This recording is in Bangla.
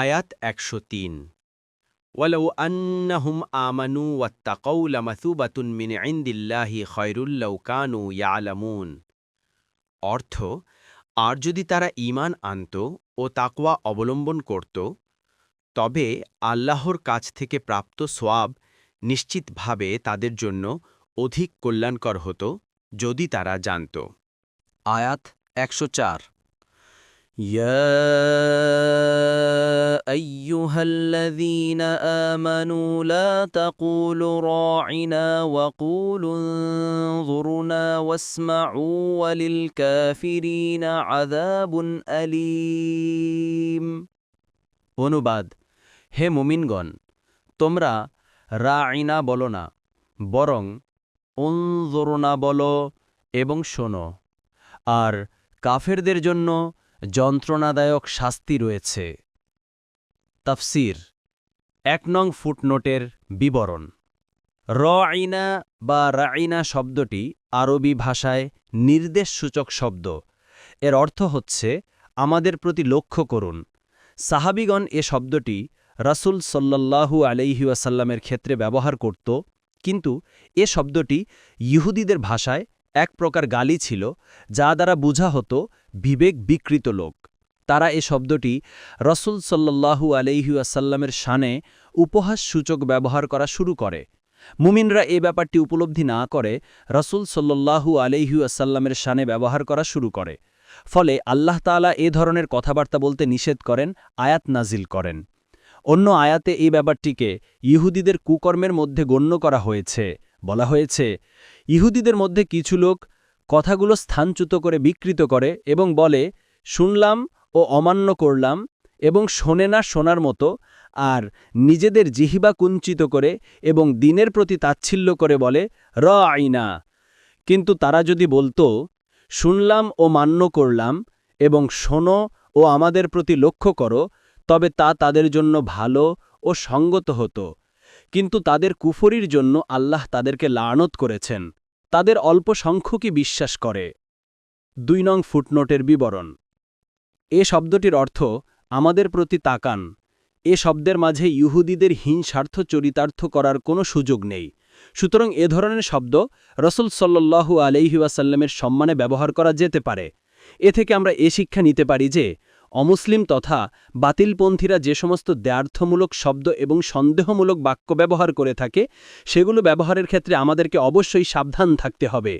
আয়াত একশো তিন। ওয়ালাউ আন্নাহুম আমানু ওয়াত্তাকাউ লামাসুবাতুন মিন ইনদিল্লাহি খয়রুল্লাউ কানু ইয়ালামুন। অর্থ, আর যদি তারা ঈমান আনত ও তাকওয়া অবলম্বন করত, তবে আল্লাহর কাছ থেকে প্রাপ্ত সোয়াব নিশ্চিতভাবে তাদের জন্য অধিক কল্যাণকর হতো, যদি তারা জানত। আয়াত একশো চার। يا أيها الذين آمنوا لا تقولوا راعنا وقولوا انظرنا واسمعوا وللكافرين عذاب أليم অনুবাদ হে মুমিনগণ তোমরা রাইনা বলো না বরং উনজোরনা বলো এবং শোনো আর কাফেরদের জন্য যন্ত্রণাদায়ক শাস্তি রয়েছে। তাফসির, এক নং ফুটনোটের বিবরণ। র আইনা বা রাইনা শব্দটি আরবি ভাষায় নির্দেশসূচক শব্দ। এর অর্থ হচ্ছে, আমাদের প্রতি লক্ষ্য করুন। সাহাবিগণ এ শব্দটি রাসূল সল্লাল্লাহু আলাইহিওয়াসাল্লামের ক্ষেত্রে ব্যবহার করত, কিন্তু এ শব্দটি ইহুদিদের ভাষায় এক প্রকার গালি ছিল, যা দ্বারা বুঝা হতো, বিবেক বিকৃত লোক। তারা এ শব্দটি রসুল সল্লাল্লাহু আলাইহুয়াসাল্লামের শানে উপহাসসূচক ব্যবহার করা শুরু করে। মুমিনরা এ ব্যাপারটি উপলব্ধি না করে রসুল সল্লাল্লাহু আলাইহুয়াসাল্লামের শানে ব্যবহার করা শুরু করে। ফলে আল্লাহ তাআলা এ ধরনের কথাবার্তা বলতে নিষেধ করেন, আয়াত নাজিল করেন। অন্য আয়াতে এই ব্যাপারটিকে ইহুদিদের কুকর্মের মধ্যে গণ্য করা হয়েছে। বলা হয়েছে, ইহুদিদের মধ্যে কিছু লোক কথাগুলো স্থানচ্যুত করে বিকৃত করে এবং বলে, শুনলাম ও অমান্য করলাম এবং শোনে না শোনার মতো, আর নিজেদের জিহিবা কুঞ্চিত করে এবং দিনের প্রতি তাচ্ছিল্য করে বলে র আইনা কিন্তু তারা যদি বলতো, শুনলাম ও মান্য করলাম এবং শোনো ও আমাদের প্রতি লক্ষ্য করো, তবে তা তাদের জন্য ভালো ও সঙ্গত হতো। কিন্তু তাদের কুফরির জন্য আল্লাহ তাদেরকে লানত করেছেন। তাদের অল্প সংখ্যকই বিশ্বাস করে। দুই নং ফুটনোটের বিবরণ। এ শব্দটির অর্থ, আমাদের প্রতি তাকান। এ শব্দের মাঝে ইহুদিদের হিংসার্থ চরিতার্থ করার কোনো সুযোগ নেই। সুতরাং এ ধরনের শব্দ রসুল সল্লু আলহিউসাল্লামের সম্মানে ব্যবহার করা যেতে পারে। এ থেকে আমরা এ শিক্ষা নিতে পারি যে অমুসলিম তথা বাতিলপন্থীরা যে সমস্ত দ্ব্যার্থমূলক শব্দ এবং সন্দেহমূলক বাক্য ব্যবহার করে থাকে, সেগুলো ব্যবহারের ক্ষেত্রে আমাদেরকে অবশ্যই সাবধান থাকতে হবে।